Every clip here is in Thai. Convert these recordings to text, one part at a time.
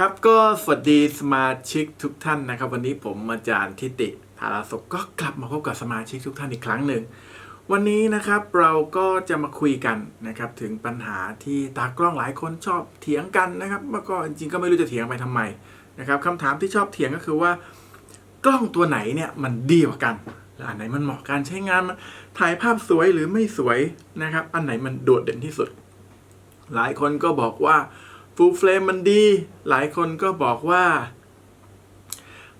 ครับก็สวัสดีสมาชิกทุกท่านนะครับ วันนี้ผมอาจารย์ทิติธาราศกก็กลับมาพบกับสมาชิกทุกท่านอีกครั้งหนึ่ง วันนี้นะครับเราก็จะมาคุยกันนะครับถึงปัญหาที่ตากล้องหลายคนชอบเถียงกันนะครับแล้วก็จริงก็ไม่รู้จะเถียงไปทำไมนะครับคำถามที่ชอบเถียงก็คือว่ากล้องตัวไหนเนี่ยมันดีกว่ากันอันไหนมันเหมาะการใช้งานมันถ่ายภาพสวยหรือไม่สวยนะครับ อันไหนมันโดดเด่นที่สุด หลายคนก็บอกว่า ฟูลเฟรมมันดี หลายคนก็บอกว่า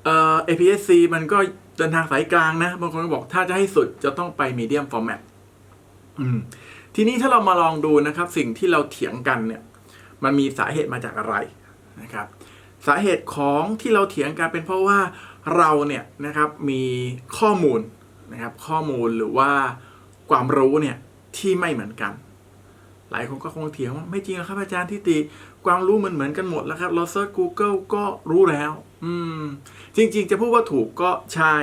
เอ่อ APS-C มันก็เดินทางสายกลางนะ บางคนก็บอกถ้าจะให้สุดจะต้องไปมีเดียมฟอร์แมตอืมทีนี้ถ้าเรามาลองดูนะครับ สิ่งที่เราเถียงกันเนี่ย มันมีสาเหตุมาจากอะไรนะครับ สาเหตุของที่เราเถียงกันเป็นเพราะว่าเราเนี่ยนะครับมีข้อมูลนะครับ ข้อมูลหรือว่าความรู้เนี่ยที่ไม่เหมือนกัน หลายคนก็คงเถียงว่าไม่จริงครับอาจารย์ทิติความรู้มันเหมือนกันหมดแล้วครับเราเซิร์ช Google ก็รู้แล้ว อืม จริง ๆ จะพูดว่าถูกก็ใช่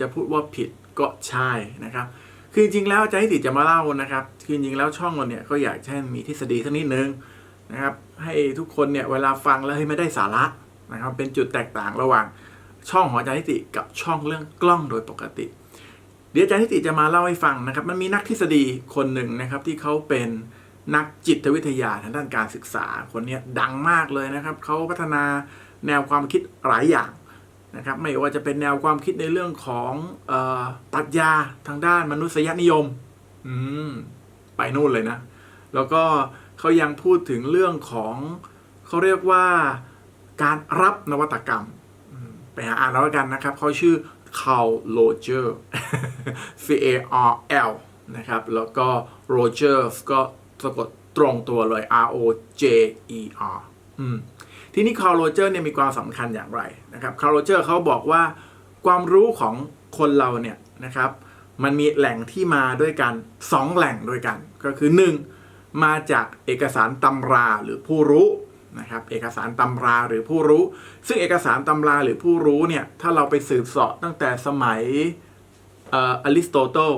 จะพูดว่าผิดก็ใช่นะครับคือจริงๆแล้วอาจารย์ทิติจะมาเล่านะครับคือจริงๆแล้วช่องเราเนี่ยก็อยากให้มีทฤษฎีสักนิดนึงนะครับ ให้ทุกคนเนี่ยเวลาฟังแล้วให้ไม่ได้สาระนะครับ เป็นจุดแตกต่างระหว่างช่องของอาจารย์ทิติกับช่องเรื่องกล้องโดยปกติ เดี๋ยวอาจารย์ทิติจะมาเล่าให้ฟังนะครับ มันมีนักทฤษฎีคนหนึ่งนะครับที่เขาเป็น นักจิตวิทยาทางด้านการศึกษาคนนี้ดังมากเลยนะครับเขาพัฒนาแนวความคิดหลายอย่างนะครับไม่ว่าจะเป็นแนวความคิดในเรื่องของออปรัชญาทางด้านมนุษยนิยมอืมไปนู่นเลยนะ แล้วก็เขายังพูดถึงเรื่องของเขาเรียกว่าการรับนวัตกรรมไปหาอ่านแล้วกันนะครับเขาชื่อ Carl Roger C A R L นะครับแล้วก็ Rogers ก็ สะกดตรงตัวเลย R O J E R อืมทีนี้ Carl Roger เนี่ยมีความสำคัญอย่างไรนะครับ Carl Roger เขาบอกว่าความรู้ของคนเราเนี่ยนะครับ มันมีแหล่งที่มาด้วยกัน 2 แหล่งด้วยกัน ก็คือ 1. มาจากเอกสารตำราหรือผู้รู้นะครับเอกสารตำราหรือผู้รู้ ซึ่งเอกสารตำราหรือผู้รู้เนี่ยถ้าเราไปสืบเสาะตั้งแต่สมัยอ่ออริสโตเติล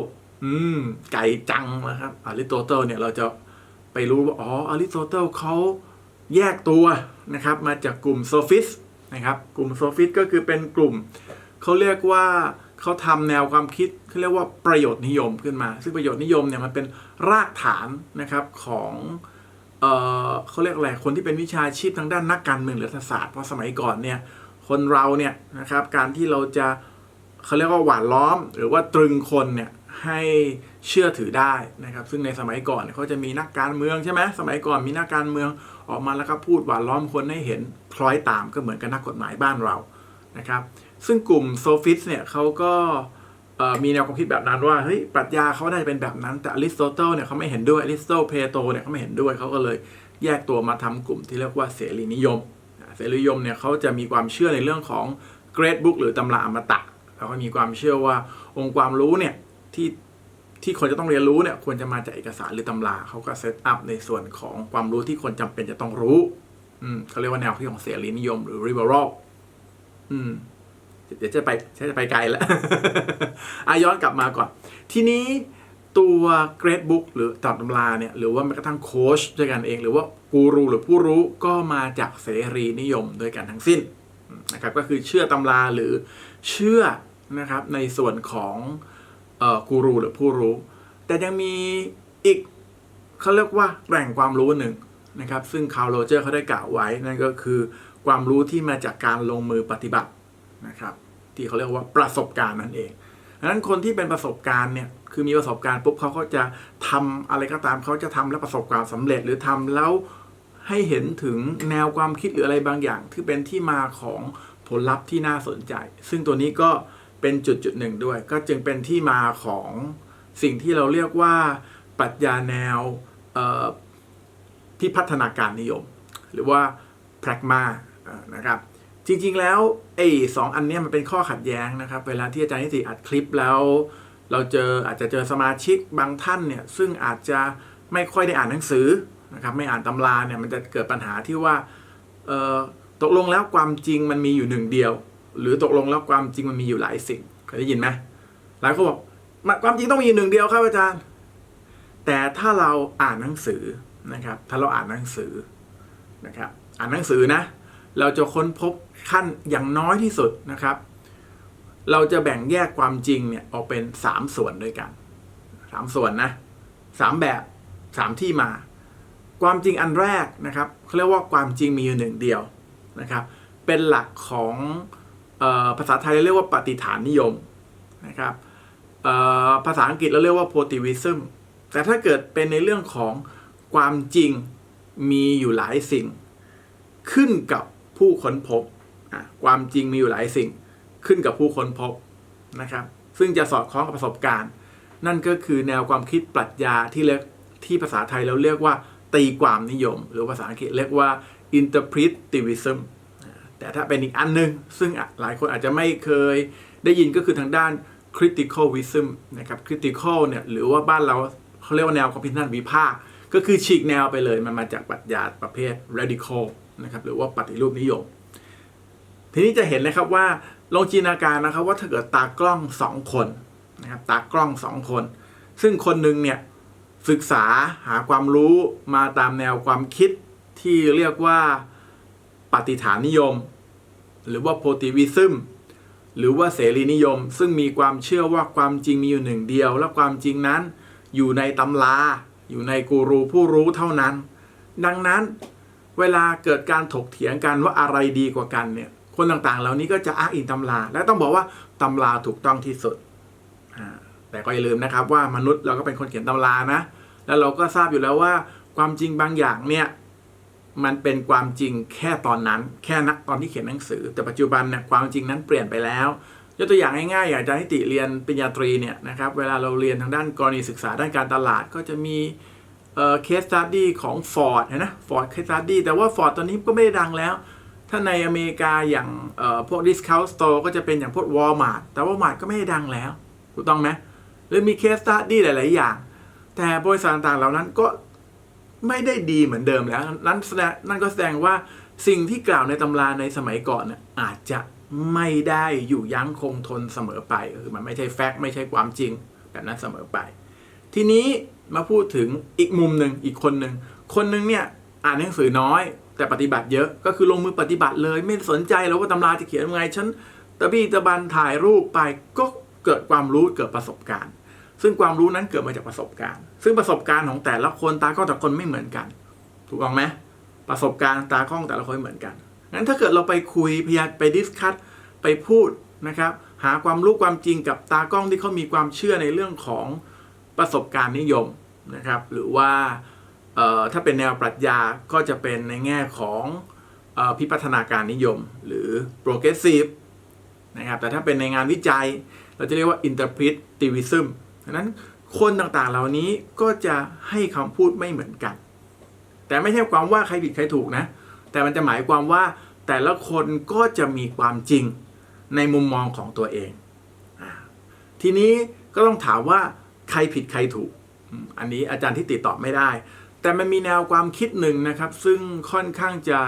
อืมไก่จังนะครับอริสโตเติลเนี่ยเราจะ ไปรู้ว่าอ๋ออริสโตเติลเขาแยกตัวนะครับ มาจากกลุ่มโซฟิสนะครับ กลุ่มโซฟิสก็คือเป็นกลุ่มเขาเรียกว่าเขาทำแนวความคิดเขาเรียกว่าประโยชน์นิยมขึ้นมา ซึ่งประโยชน์นิยมเนี่ยมันเป็นรากฐานนะครับของเออเขาเรียกอะไรคนที่เป็นวิชาชีพทางด้านนักการเมืองหรือรศาสตร์เพราะสมัยก่อนเนี่ยคนเราเนี่ยนะครับการที่เราจะเขาเรียกว่าหวานล้อม หรือว่าตรึงคนเนี่ย ให้เชื่อถือได้นะครับ ซึ่งในสมัยก่อนเขาจะมีนักการเมืองใช่ไหมสมัยก่อนมีนักการเมืองออกมาแล้วก็พูดหวานล้อมคนให้เห็นคล้อยตามก็เหมือนกับนักกฎหมายบ้านเรานะครับ ซึ่งกลุ่มโซฟิสเนี่ยเขาก็มีแนวความคิดแบบนั้นว่าเฮ้ยปรัชญาเขาได้เป็นแบบนั้นแต่อริสโตเติลเนี่ยเขาไม่เห็นด้วยอริสโตเพโตเนี่ยเขาไม่เห็นด้วยเขาก็เลยแยกตัวมาทำกลุ่มที่เรียกว่าเสรีนิยมเสรีนิยมเนี่ยเขาจะมีความเชื่อในเรื่องของเกรดบุ๊กหรือตำราอมตะแล้วก็มีความเชื่อว่าองค์ความรู้เนี่ย ที่ที่คนจะต้องเรียนรู้เนี่ยควรจะมาจากเอกสารหรือตำราเขาก็เซตอัพในส่วนของความรู้ที่คนจำเป็นจะต้องรู้ อืมเขาเรียกว่าแนวคิดของเสรีนิยมหรือ liberal อืมเดี๋ยวจะไปจะไปไกลแล้วอาย้อนกลับมาก่อน ทีนี้ตัวเกรดบุ๊กหรือตำราเนี่ยหรือว่าแม้กระทั่งโค้ชด้วยกันเอง หรือว่ากูรูหรือผู้รู้ก็มาจากเสรีนิยมด้วยกันทั้งสิ้นนะครับก็คือเชื่อตำราหรือเชื่อนะครับในส่วนของ กูรูหรือผู้รู้ แต่ยังมีอีกเขาเรียกว่าแหล่งความรู้หนึ่งนะครับ ซึ่งคาร์โรเจอร์เขาได้กล่าวไว้นั่นก็คือความรู้ที่มาจากการลงมือปฏิบัตินะครับ ที่เขาเรียกว่าประสบการณ์นั่นเองดังนั้นคนที่เป็นประสบการณ์เนี่ยคือมีประสบการณ์ปุ๊บเขาก็จะทำอะไรก็ตามเขาจะทำแล้วประสบความสำเร็จหรือทำแล้วให้เห็นถึงแนวความคิดหรืออะไรบางอย่าง ที่เป็นที่มาของผลลัพธ์ที่น่าสนใจ ซึ่งตัวนี้ก็ เป็นจุดจุดหนึ่งด้วย ก็จึงเป็นที่มาของสิ่งที่เราเรียกว่าปรัชญาแนวเอ่อที่พัฒนาการนิยม หรือว่า pragma นะครับจริงๆแล้วไอ้สองอันนี้มันเป็นข้อขัดแย้งนะครับ เวลาที่อาจารย์นิติอัดคลิปแล้ว เราเจออาจจะเจอสมาชิกบางท่านเนี่ยซึ่งอาจจะไม่ค่อยได้อ่านหนังสือนะครับไม่อ่านตำราเนี่ยมันจะเกิดปัญหาที่ว่าตกลงแล้วความจริงมันมีอยู่หนึ่งเดียว หรือตกลงแล้วความจริงมันมีอยู่หลายสิ่งเคยได้ยินไหมหลายคนบอกความจริงต้องมีอยู่หนึ่งเดียวครับอาจารย์ แต่ถ้าเราอ่านหนังสือนะครับ ถ้าเราอ่านหนังสือนะครับ อ่านหนังสือนะ เราจะค้นพบขั้นอย่างน้อยที่สุดนะครับ เราจะแบ่งแยกความจริงเนี่ยออกเป็นสามส่วนด้วยกันสามส่วนนะสามแบบสามที่มา ความจริงอันแรกนะครับเขาเรียกว่าความจริงมีอยู่หนึ่งเดียวนะครับ เป็นหลักของ ภาษาไทยเรียกว่าปฏิฐานนิยมนะครับภาษาอังกฤษเราเรียกว่า positivism แต่ถ้าเกิดเป็นในเรื่องของความจริงมีอยู่หลายสิ่ง ขึ้นกับผู้ค้นพบ ความจริงมีอยู่หลายสิ่ง ขึ้นกับผู้ค้นพบนะครับ ซึ่งจะสอดคล้องกับประสบการณ์ นั่นก็คือแนวความคิดปรัชญาที่เรียกที่ภาษาไทยเราเรียกว่าตีความนิยม หรือภาษาอังกฤษเรียกว่า interpretivism แต่ถ้าเป็นอีกอันหนึง ซึ่งหลายคนอาจจะไม่เคยได้ยินก็คือทางด้าน criticalism นะครับ critical เนี่ยหรือว่าบ้านเราเขาเรียกว่าแนวความคิดทางวิพากษ์ก็คือฉีกแนวไปเลยมันมาจากปรัชญาประเภท radical นะครับหรือว่าปฏิรูปนิยม ทีนี้จะเห็นเลยครับว่าลองจินตนาการนะครับว่าถ้าเกิดตากล้องสองคนนะครับตากล้องสองคน ซึ่งคนหนึ่งเนี่ยศึกษาหาความรู้มาตามแนวความคิดที่เรียกว่า ปฏิฐานนิยม หรือว่าโพติวิซึมหรือว่าเสรีนิยม ซึ่งมีความเชื่อว่าความจริงมีอยู่หนึ่งเดียว และความจริงนั้นอยู่ในตำรา อยู่ในกูรูผู้รู้เท่านั้น ดังนั้นเวลาเกิดการถกเถียงกันว่าอะไรดีกว่ากันเนี่ยคนต่างๆ เหล่านี้ก็จะอ้างอิงตำรา และต้องบอกว่าตำราถูกต้องที่สุด แต่ก็อย่าลืมนะครับว่ามนุษย์เราก็เป็นคนเขียนตำรานะ แล้วเราก็ทราบอยู่แล้วว่าความจริงบางอย่างเนี่ย มันเป็นความจริงแค่ตอนนั้น แค่นักตอนที่เขียนหนังสือ แต่ปัจจุบันเนี่ยความจริงนั้นเปลี่ยนไปแล้วยกตัวอย่างง่ายๆอย่างอาจารย์นิติเรียนปริญญาตรีเนี่ยนะครับเวลาเราเรียนทางด้านกรณีศึกษาด้านการตลาดก็จะมีเคสตัดดี้ของ Ford เห็นะ Ford case study แต่ว่า Ford ตอนนี้ก็ไม่ได้ดังแล้ว ถ้าในอเมริกาอย่างเอ่อพวก discount store ก็จะเป็นอย่างพวก Walmart แต่ Walmart ก็ไม่ได้ดังแล้ว ถูกต้องไหมหรือมี case study หลาย ๆ อย่าง แต่บริษัทต่างๆเหล่านั้นก็ ไม่ได้ดีเหมือนเดิมแล้ว นั้นแสดงนั่นก็แสดงว่าสิ่งที่กล่าวในตำราในสมัยก่อนเนี่ยอาจจะไม่ได้อยู่ยั้งคงทนเสมอไปคือมันไม่ใช่แฟกต์ไม่ใช่ความจริงแบบนั้นเสมอไป ทีนี้มาพูดถึงอีกมุมหนึ่งอีกคนหนึ่งคนหนึ่งเนี่ยอ่านหนังสือน้อย แต่ปฏิบัติเยอะก็คือลงมือปฏิบัติเลย ไม่สนใจแล้วว่าตำราจะเขียนยังไงฉันตะบี้ตะบันถ่ายรูปไปก็เกิดความรู้เกิดประสบการณ์ ซึ่งความรู้นั้นเกิดมาจากประสบการณ์ ซึ่งประสบการณ์ของแต่ละคนตากล้องแต่ละคนไม่เหมือนกัน ถูกต้องไหมประสบการณ์ตากล้องแต่ละคนไม่เหมือนกันงั้นถ้าเกิดเราไปคุยพยายามไปดิสคัตไปพูดนะครับ หาความรู้ความจริงกับตากล้องที่เขามีความเชื่อในเรื่องของประสบการณ์นิยมนะครับ หรือว่าถ้าเป็นแนวปรัชญาก็จะเป็นในแง่ของอพิพัฒนาการนิยม หรือ progressive นะครับแต่ถ้าเป็นในงานวิจัย เราจะเรียกว่า interpretivism ดังนั้นคนต่างๆเหล่านี้ก็จะให้คำพูดไม่เหมือนกัน แต่ไม่ใช่ความว่าใครผิดใครถูกนะ แต่มันจะหมายความว่าแต่ละคนก็จะมีความจริงในมุมมองของตัวเอง ทีนี้ก็ต้องถามว่าใครผิดใครถูก อันนี้อาจารย์ที่ติดตอบไม่ได้ แต่มันมีแนวความคิดหนึ่งนะครับ ซึ่งค่อนข้างจะ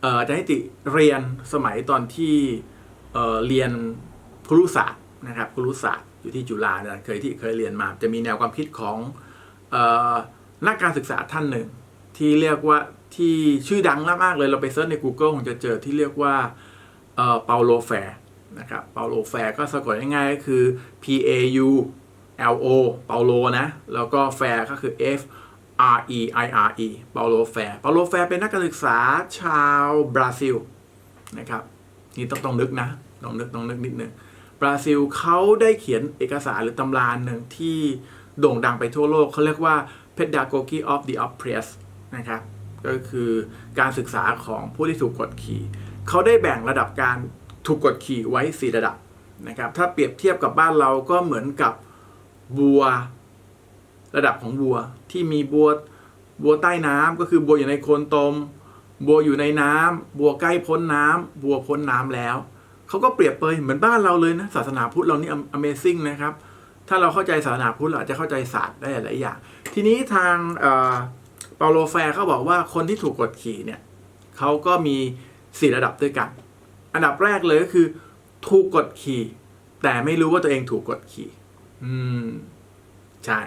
เอ่ออาจารย์ทิติเรียนสมัยตอนที่เอ่อเรียนครุศาสตร์นะครับครุศาสตร์ อยู่ที่จุฬาเนี่ยเคยที่เคยเรียนมา จะมีแนวความคิดของออนักการศึกษาท่านหนึ่ง ที่เรียกว่าที่ชื่อดังมากๆเลยเราไปเซิร์ชใน Google คงจะเจอที่เรียกว่าเอ่อเปาโลแฟร์นะครับเปาโลแฟร์ก็สะกดง่ายๆก็คือ P A U L O เปาโลนะ แล้วก็แฟร์ก็คือ F R E I R E เปาโลแฟร์เปาโลแฟร์เป็นนักการศึกษาชาวบราซิลนะครับนี่ต้องต้องนึกนะต้องนึกต้องนึกนิดนึง บราซิลเขาได้เขียนเอกสารหรือตำราหนึ่งที่โด่งดังไปทั่วโลกเขาเรียกว่า Pedagogy of the Oppressed นะครับก็คือการศึกษาของผู้ที่ถูกกดขี่ เขาได้แบ่งระดับการถูกกดขี่ไว้ 4 ระดับนะครับถ้าเปรียบเทียบกับบ้านเราก็เหมือนกับบัวระดับของบัวที่มีบัวบัวใต้น้ำก็คือบัวอยู่ในโคลนตม บัวอยู่ในน้ำบัวใกล้พ้นน้ำบัวพ้นน้ำแล้ว เขาก็เปรียบเปยเหมือนบ้านเราเลยนะศาสนาพุทธเรานี่ Amazing นะครับ ถ้าเราเข้าใจศาสนาพุทธเราอาจจะเข้าใจศาสตร์ได้หลายอย่าง ทีนี้ทางเปาโลแฟร์เขาบอกว่าคนที่ถูกกดขี่เนี่ยเขาก็มีสี่ระดับด้วยกัน อันดับแรกเลยก็คือ ถูกกดขี่ แต่ไม่รู้ว่าตัวเองถูกกดขี่ อืม ใช่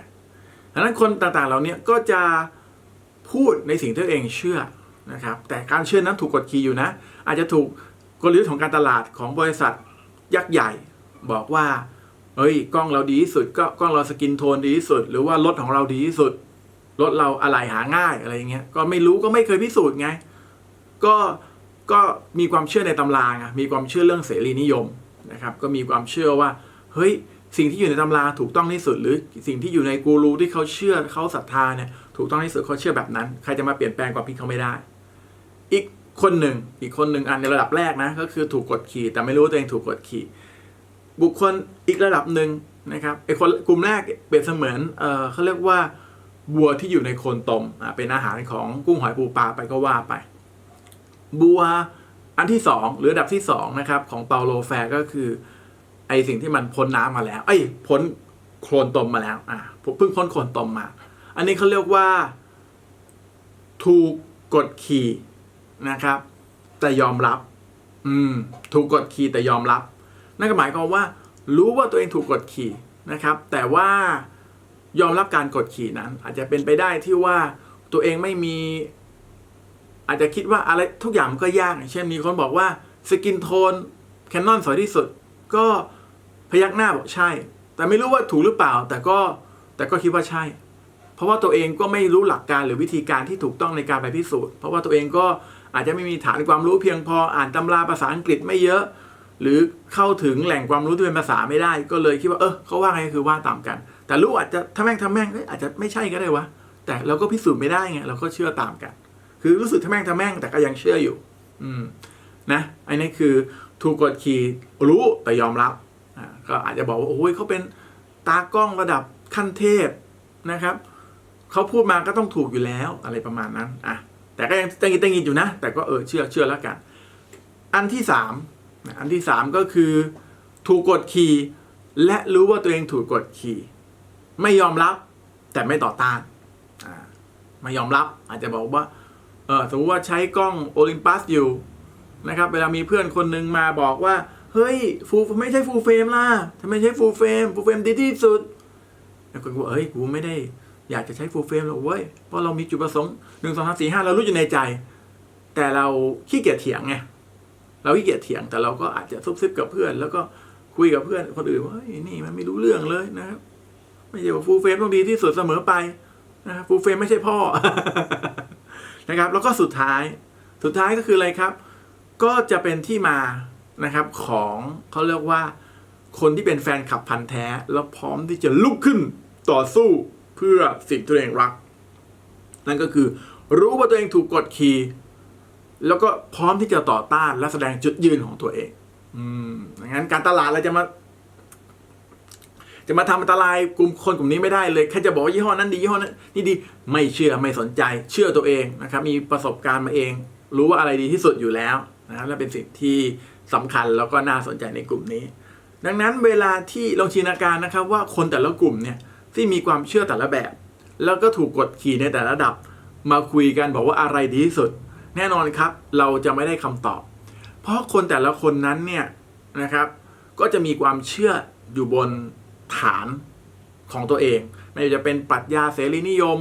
ดังนั้นคนต่างๆเหล่านี้ก็จะพูดในสิ่งที่ตัวเองเชื่อนะครับ แต่การเชื่อนั้นถูกกดขี่อยู่นะ อาจจะถูก กลยุทธ์ของการตลาดของบริษัทยักษ์ใหญ่ บอกว่าเฮ้ยกล้องเราดีที่สุดก็กล้องเราสกินโทนดีที่สุด หรือว่ารถของเราดีที่สุดรถเราอะไหลหาง่ายอะไรอย่างเงี้ยก็ไม่รู้ก็ไม่เคยพิสูจน์ไง ก็ก็มีความเชื่อในตำราไงมีความเชื่อเรื่องเสรีนิยมนะครับก็มีความเชื่อว่าเฮ้ยสิ่งที่อยู่ในตำราถูกต้องที่สุด หรือสิ่งที่อยู่ในกูรูที่เขาเชื่อเขาศรัทธาเนี่ยถูกต้องที่สุดเขาเชื่อแบบนั้น ใครจะมาเปลี่ยนแปลงความคิดเขาไม่ได้ อีก คนหนึ่งอีกคนหนึ่งอันในระดับแรกนะก็คือถูกกดขี่แต่ไม่รู้ตัวเองถูกกดขี่ บุคคลอีกระดับหนึ่งนะครับไอ้คนกลุ่มแรกเปรียบเสมือนเออเขาเรียกว่าบัวที่อยู่ในโคลนตมอะเป็นอาหารของกุ้งหอยปูปลาไปก็ว่าไป บัวอันที่สองหรืออันดับที่สองนะครับของเปาโลแฟร์ก็คือไอสิ่งที่มันพ้นน้ำมาแล้วเอ้พ้นโคลนตมมาแล้วอ่าเพิ่งพ้นโคลนตมมา อันนี้เขาเรียกว่าถูกกดขี่ นะครับ แต่ยอมรับ อืม ถูกกดขี่แต่ยอมรับ นั่นก็หมายความว่า รู้ว่าตัวเองถูกกดขี่นะครับ แต่ว่ายอมรับการกดขี่นั้น อาจจะเป็นไปได้ที่ว่าตัวเองไม่มี อาจจะคิดว่าอะไรทุกอย่างมันก็ยากเช่นมีคนบอกว่าสกินโทนแคนนอนสวยที่สุด ก็พยักหน้าบอกใช่ แต่ไม่รู้ว่าถูกหรือเปล่า แต่ก็แต่ก็คิดว่าใช่ เพราะว่าตัวเองก็ไม่รู้หลักการหรือวิธีการที่ถูกต้องในการไปพิสูจน์ เพราะว่าตัวเองก็ อาจจะไม่มีฐานความรู้เพียงพออ่านตำราภาษาอังกฤษไม่เยอะ หรือเข้าถึงแหล่งความรู้ที่เป็นภาษาไม่ได้ ก็เลยคิดว่าเออเขาว่าไงคือว่าตามกัน แต่รู้อาจจะถ้าแม่งทำแม่งเอ้ยอาจจะไม่ใช่ก็ได้วะแต่เราก็พิสูจน์ไม่ได้ไงเราก็เชื่อตามกัน คือรู้สึกทำแม่งทำแม่งแต่ก็ยังเชื่ออยู่ อืมนะอันนี้คือถูกกดขี่รู้แต่ยอมรับอ่าก็อาจจะบอกว่าโอ้ยเขาเป็นตากล้องระดับขั้นเทพนะครับเขาพูดมาก็ต้องถูกอยู่แล้วอะไรประมาณนั้นอะ แต่ก็ยังตังกินตังกินอยู่นะ แต่ก็เออเชื่อเชื่อแล้วกัน อันที่สามอันที่สามก็คือถูกกดขี่และรู้ว่าตัวเองถูกกดขี่ ไม่ยอมรับแต่ไม่ต่อต้านไม่ยอมรับอาจจะบอกว่าเออสมมติว่าใช้กล้องโอลิมปัสอยู่นะครับ เวลามีเพื่อนคนหนึ่งมาบอกว่า เฮ้ยฟูไม่ใช่ฟูลเฟรมล่ะทำไมใช้ฟูลเฟรมฟูลเฟรมดีที่สุดแล้วคนก็บอกเฮ้ยกูไม่ได้ อยากจะใช้ฟูลเฟรมหรอกเว้ยเพราะเรามีจุดประสงค์หนึ่งสองสามสี่ห้าเรารู้อยู่ในใจ แต่เราขี้เกียจเถียงไงเราขี้เกียจเถียงแต่เราก็อาจจะซุบซิบกับเพื่อน แล้วก็คุยกับเพื่อนคนอื่นว่าเฮ้ยนี่มันไม่รู้เรื่องเลยนะครับไม่ใช่ว่าฟูลเฟรมต้องดีที่สุดเสมอไปนะฟูลเฟรมไม่ใช่พ่อนะครับ แล้วก็สุดท้ายสุดท้ายก็คืออะไรครับ ก็จะเป็นที่มานะครับของเขาเรียกว่าคนที่เป็นแฟนคลับพันธ์แท้ แล้วพร้อมที่จะลุกขึ้นต่อสู้ พื่อสิ่งที่ตัวเองรัก นั่นก็คือ รู้ว่าตัวเองถูกกดขี่แล้วก็พร้อมที่จะต่อต้านและแสดงจุดยืนของตัวเอง อืมงั้นการตลาดเราจะมา จะมาทำอันตรายกลุ่มคนกลุ่มนี้ไม่ได้เลยแค่จะบอกว่ายี่ห้อนั้นดียี่ห้อนั้นนี่ดีไม่เชื่อไม่สนใจ เชื่อตัวเองนะครับ มีประสบการณ์มาเอง รู้ว่าอะไรดีที่สุดอยู่แล้วนะครับและเป็นสิ่งที่สำคัญแล้วก็น่าสนใจในกลุ่มนี้ ดังนั้นเวลาที่ลองจินตนาการนะครับ ว่าคนแต่ละกลุ่มเนี่ย ที่มีความเชื่อแต่ละแบบ แล้วก็ถูกกดขี่ในแต่ละดับ มาคุยกันบอกว่าอะไรดีที่สุด แน่นอนครับ เราจะไม่ได้คำตอบ เพราะคนแต่ละคนนั้นเนี่ยนะครับ ก็จะมีความเชื่ออยู่บนฐานของตัวเอง ไม่ว่าจะเป็นปรัชญาเสรีนิยม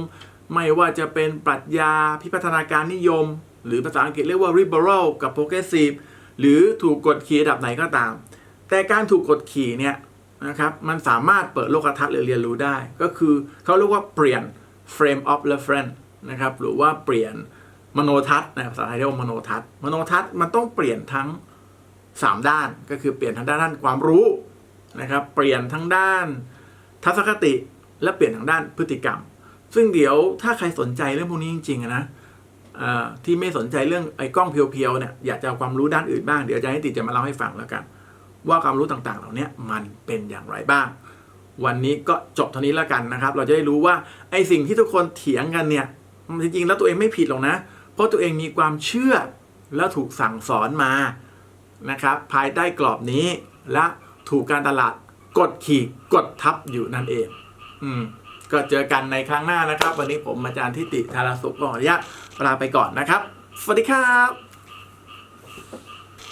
ไม่ว่าจะเป็นปรัชญาพิพัฒนาการนิยม หรือภาษาอังกฤษเรียกว่า liberal กับ progressive หรือถูกกดขี่ระดับไหนก็ตาม แต่การถูกกดขี่เนี่ย นะครับมันสามารถเปิดโลกทัศน์หรือเรียนรู้ได้ ก็คือเขาเรียกว่าเปลี่ยน frame of reference นะครับหรือว่าเปลี่ยนมโนทัศน์นะภาษาไทยเรียกว่ามโนทัศน์มโนทัศน์มันต้องเปลี่ยนทั้ง 3 ด้านก็คือเปลี่ยนทั้งด้านด้านความรู้นะครับเปลี่ยนทั้งด้านทัศนคติและเปลี่ยนทั้งด้านพฤติกรรม ซึ่งเดี๋ยวถ้าใครสนใจเรื่องพวกนี้จริงๆนะที่ไม่สนใจเรื่องไอ้กล้องเพียวๆเนี่ยอยากจะเอาความรู้ด้านอื่นบ้างเดี๋ยวอาจารย์นิติจะมาเล่าให้ฟังแล้วกัน ว่าความรู้ต่างๆ เหล่านี้มันเป็นอย่างไรบ้าง วันนี้ก็จบเท่านี้แล้วกันนะครับ เราจะได้รู้ว่าไอ้สิ่งที่ทุกคนเถียงกันเนี่ยจริงๆแล้วตัวเองไม่ผิดหรอกนะ เพราะตัวเองมีความเชื่อแล้วถูกสั่งสอนมานะครับ ภายใต้กรอบนี้และถูกการตลาดกดขี่กดทับอยู่นั่นเอง อืมก็เจอกันในครั้งหน้านะครับ วันนี้ผมอาจารย์ทิติธารสุขขออนุญาตลาไปก่อนนะครับ สวัสดีครับ